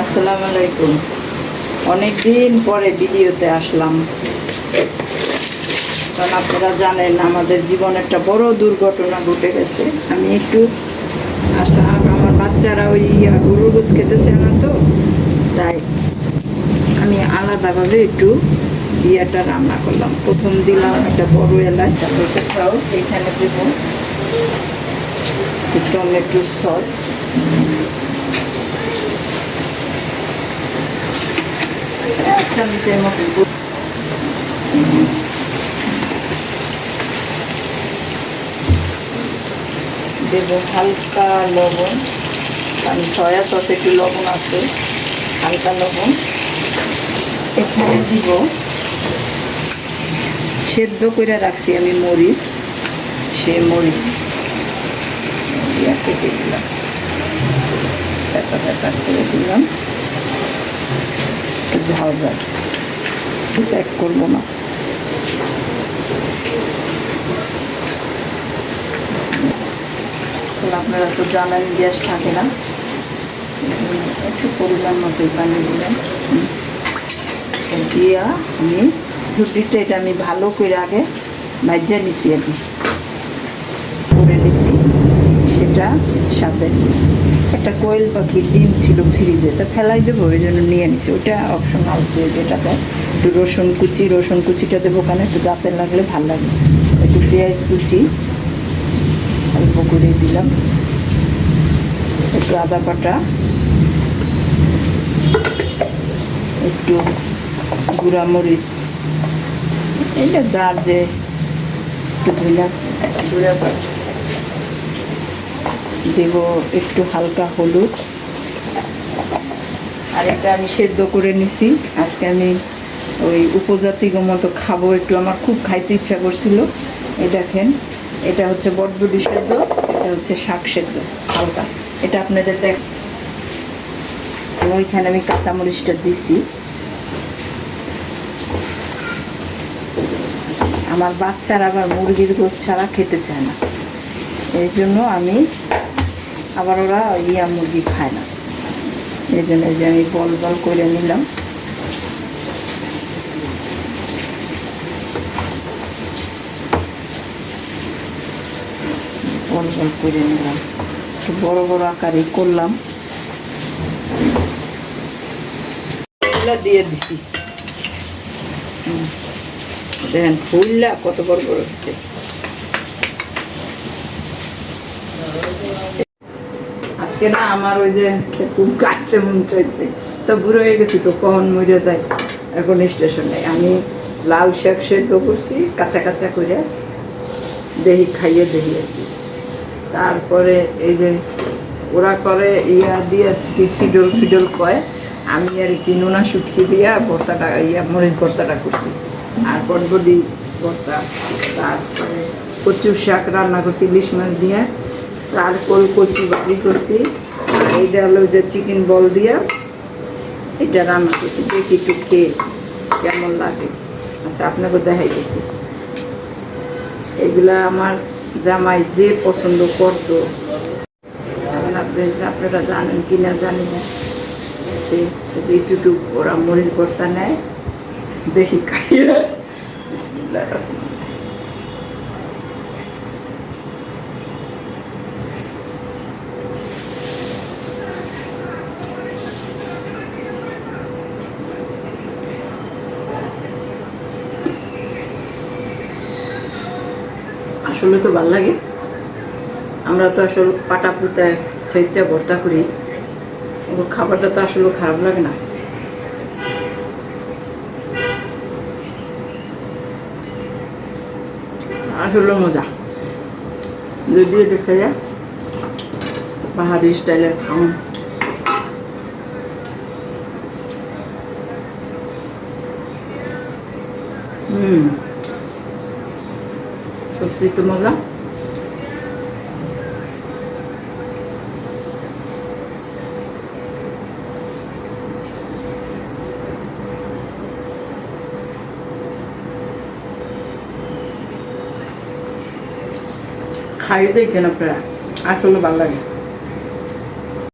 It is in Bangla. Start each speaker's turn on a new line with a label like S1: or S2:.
S1: আসসালামু আলাইকুম। অনেক দিন পরে ভিডিওতে আসলাম। কারণ আপনারা জানেন, আমাদের জীবনে একটা বড় দুর্ঘটনা ঘটে গেছে। আমি একটু আমার বাচ্চারা ওই গরুর গোস খেতে চায় না তো, তাই আমি আলাদাভাবে একটু ইয়াটা রান্না করলাম। প্রথম দিলাম একটা বড় এলাচ, তারপর কোথাও এইখানে দেবো। Tomato sauce. চামচের মতো দেব হালকা লবণ, কারণ সয়া সস একটু লবণ আছে, হালকা লবণ। এখানে দিব, সেদ্ধ করে রাখছি আমি মরিচ সে মরিচ। কেটে দিলাম। ব্যাপার ব্যাপার করে দিলাম। ঝাল ঝাল এক করব না। আপনারা তো জানেন গ্যাস থাকে না। একটু পরিমাণ মতোই পানি দিলাম। দিয়া আমি রুটিটা এটা আমি ভালো করে আগে ভাজ্যা নিছি আর কি। করে নিছি। সেটা সাথে একটা কোয়েল পাখির ডিম ছিল ফ্রিজে, তা ফেলাই দেবো, ওই জন্য নিয়ে নিছি। ওটা অপশনাল যে যেটা দেয়। একটু রসুন কুচি, রসুন কুচিটা দেবো ওখানে, একটু দাঁতে লাগলে ভালো লাগবে একটু পেঁয়াজ কুচি, অল্প করে দিলাম। একটু আদা বাটা, একটু গুঁড়া মরিচ এটা যার যে একটু ধুলা গুঁড়া দেব একটু হালকা হলুদ। আর এটা আমি সেদ্ধ করে নিছি। আজকে আমি ওই উপজাতি মতো খাব, একটু আমার খুব খাইতে ইচ্ছা করছিল। এই দেখেন, এটা হচ্ছে বটবডি সেদ্ধ, এটা হচ্ছে শাক সেদ্ধ, হালকা। এটা আপনাদের দেখ ওইখানে আমি কাঁচামরিচটা দিছি। আমার বাচ্চারা আবার মুরগির গোস ছাড়া খেতে চায় না। এই জন্য আমি আবার ওরা ইয়া মুরগি খায় না। এই জন্য যে আমি বল বল করে নিলাম। বল বল করে নিলাম। একটু বড় বড় আকারে করলাম। দিয়ে দিছি। দেখেন ফুললা কত বড় বড় হচ্ছে আজকে না আমার ওই যে খুব কাটতে মন চাইছে। তো বুড়ো হয়ে গেছি তো, কখন মরে যায়? এখন স্টেশনে। আমি লাউ শাক সেদ্ধ করছি, কাঁচা কাঁচা করে দেহি খাইয়ে দেহি আর কি। তারপরে এই যে ওরা করে ইয়া দিয়ে সিডল ফিডল কয়, আমি আর কি নোনা শুটকি দিয়া ভর্তাটা, ইয়া মরিচ ভর্তাটা করছি। আর বটবডি ভর্তা। তারপরে কচু শাক রান্না করছি, ইলিশ মাছ দিয়ে। তারপর কচু বাড়ি করছি? এইটা হলো যে চিকেন বল দিয়া এটা রান্না করছি। দেখি একটু খেয়ে কেমন লাগে। আচ্ছা আপনাকে দেখাই গেছি এগুলা আমার জামাই যে পছন্দ করতো। আপনারা জানেন কি না জানি না সে এইটুকু ওরা মরিচ ভর্তা নেয়, দেখি খাইয়ে। বিসমিল্লাহির রহমানির আসলে তো ভালো লাগে। আমরা তো আসলে পাটা পুতায় ছেচা ভর্তা করি। ওর খাবারটা তো আসলে খারাপ লাগে না। আসলে মজা। যদি এটা খেয়ে পাহাড়ি স্টাইলের খাওয়ান হুম। সত্যি তো মজা কেন প্রায় আসলে ভালো লাগে